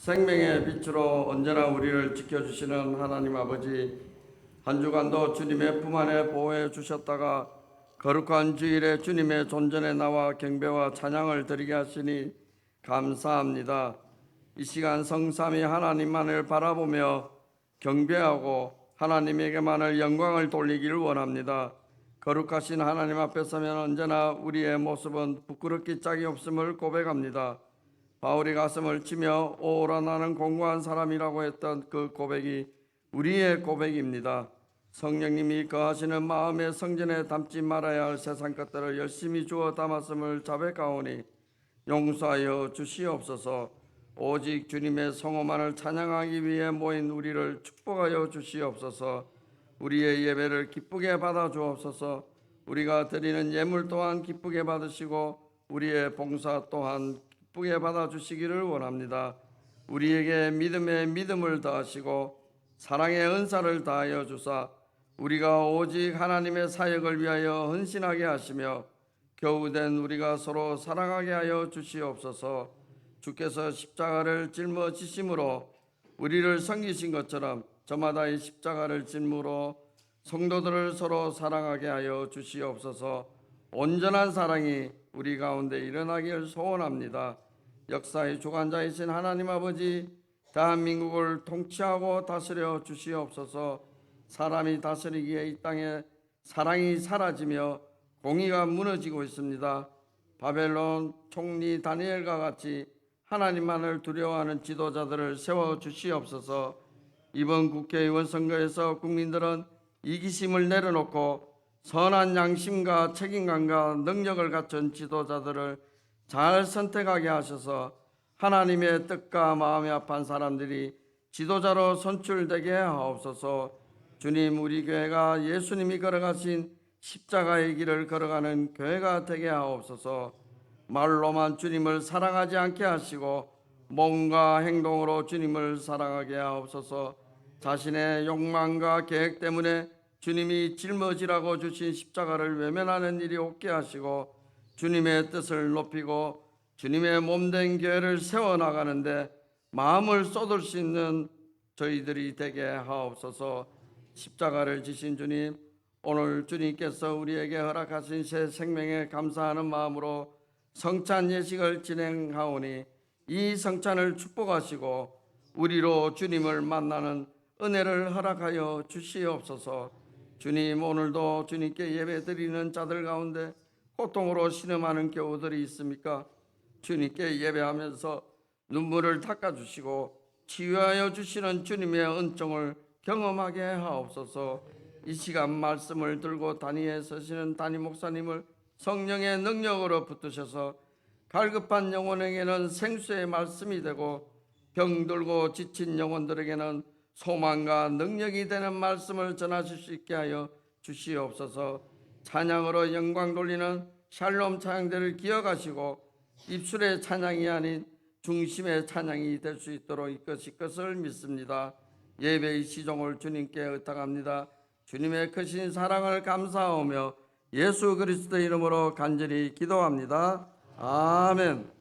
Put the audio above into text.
생명의 빛으로 언제나 우리를 지켜주시는 하나님 아버지 한 주간도 주님의 품 안에 보호해 주셨다가 거룩한 주일에 주님의 존전에 나와 경배와 찬양을 드리게 하시니 감사합니다. 이 시간 성삼위 하나님만을 바라보며 경배하고 하나님에게만을 영광을 돌리기를 원합니다. 거룩하신 하나님 앞에 서면 언제나 우리의 모습은 부끄럽기 짝이 없음을 고백합니다. 바울이 가슴을 치며 오라 나는 공고한 사람이라고 했던 그 고백이 우리의 고백입니다. 성령님이 거하시는 마음의 성전에 담지 말아야 할 세상 것들을 열심히 주어 담았음을 자백하오니 용서하여 주시옵소서. 오직 주님의 성호만을 찬양하기 위해 모인 우리를 축복하여 주시옵소서. 우리의 예배를 기쁘게 받아 주옵소서. 우리가 드리는 예물 또한 기쁘게 받으시고 우리의 봉사 또한 기쁘게 받아 주시기를 원합니다. 우리에게 믿음의 믿음을 더하시고 사랑의 은사를 다하여 주사 우리가 오직 하나님의 사역을 위하여 헌신하게 하시며 겨우된 우리가 서로 사랑하게 하여 주시옵소서. 주께서 십자가를 짊어지심으로 우리를 섬기신 것처럼 저마다 이 십자가를 짐으로 성도들을 서로 사랑하게 하여 주시옵소서. 온전한 사랑이 우리 가운데 일어나길 소원합니다. 역사의 주관자이신 하나님 아버지 대한민국을 통치하고 다스려 주시옵소서. 사람이 다스리기에 이 땅에 사랑이 사라지며 공의가 무너지고 있습니다. 바벨론 총리 다니엘과 같이 하나님만을 두려워하는 지도자들을 세워 주시옵소서. 이번 국회의원 선거에서 국민들은 이기심을 내려놓고 선한 양심과 책임감과 능력을 갖춘 지도자들을 잘 선택하게 하셔서 하나님의 뜻과 마음이 아픈 사람들이 지도자로 선출되게 하옵소서. 주님 우리 교회가 예수님이 걸어가신 십자가의 길을 걸어가는 교회가 되게 하옵소서. 말로만 주님을 사랑하지 않게 하시고 몸과 행동으로 주님을 사랑하게 하옵소서. 자신의 욕망과 계획 때문에 주님이 짊어지라고 주신 십자가를 외면하는 일이 없게 하시고 주님의 뜻을 높이고 주님의 몸된 교회를 세워 나가는데 마음을 쏟을 수 있는 저희들이 되게 하옵소서. 십자가를 지신 주님, 오늘 주님께서 우리에게 허락하신 새 생명에 감사하는 마음으로 성찬 예식을 진행하오니 이 성찬을 축복하시고 우리로 주님을 만나는 은혜를 허락하여 주시옵소서. 주님 오늘도 주님께 예배드리는 자들 가운데 고통으로 신음하는 교우들이 있습니까? 주님께 예배하면서 눈물을 닦아 주시고 치유하여 주시는 주님의 은총을 경험하게 하옵소서. 이 시간 말씀을 들고 단위에 서시는 담임 목사님을 성령의 능력으로 붙드셔서 갈급한 영혼에게는 생수의 말씀이 되고 병들고 지친 영혼들에게는 소망과 능력이 되는 말씀을 전하실 수 있게 하여 주시옵소서. 찬양으로 영광 돌리는 샬롬 찬양들을 기억하시고 입술의 찬양이 아닌 중심의 찬양이 될 수 있도록 이끄실 것을 믿습니다. 예배의 시종을 주님께 의탁합니다. 주님의 크신 사랑을 감사하며 예수 그리스도 이름으로 간절히 기도합니다. 아멘.